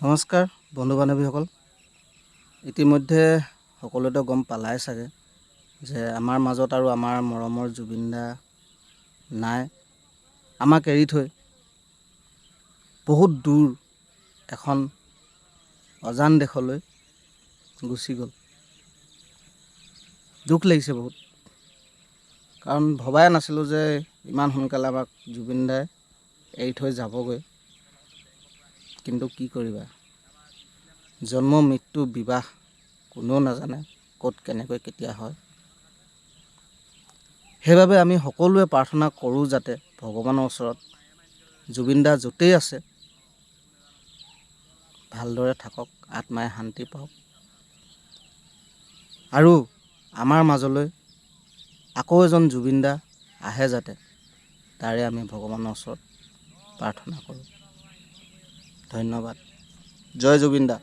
নমস্কাৰ বন্ধু বান্ধৱীসকল ইতিমধ্যে সকলোৱেতো গম পালাই চাগে যে আমাৰ মাজত আৰু আমাৰ মৰমৰ জুবিন দা নাই। আমাক এৰি থৈ বহুত দূৰ এখন অজান দেশলৈ গুচি গ'ল। দুখ লাগিছে বহুত। কাৰণ ভবাই নাছিলোঁ যে ইমান সোনকালে আমাক জুবিন দাই এৰি থৈ যাবগৈ। কিন্তু কি কৰিবা? জন্ম মৃত্যু বিবাহ কোনেও নাজানে ক'ত কেনেকৈ কেতিয়া হয়। সেইবাবে আমি সকলোৱে প্ৰাৰ্থনা কৰোঁ যাতে ভগৱানৰ ওচৰত জুবিন দা য'তেই আছে ভালদৰে থাকক আত্মাই শান্তি পাওক। আৰু আমাৰ মাজলৈ আকৌ এজন জুবিন দা আহে যাতে তাৰে আমি ভগৱানৰ ওচৰত প্ৰাৰ্থনা কৰোঁ। ধন্যবাদ। জয় জুবিন দা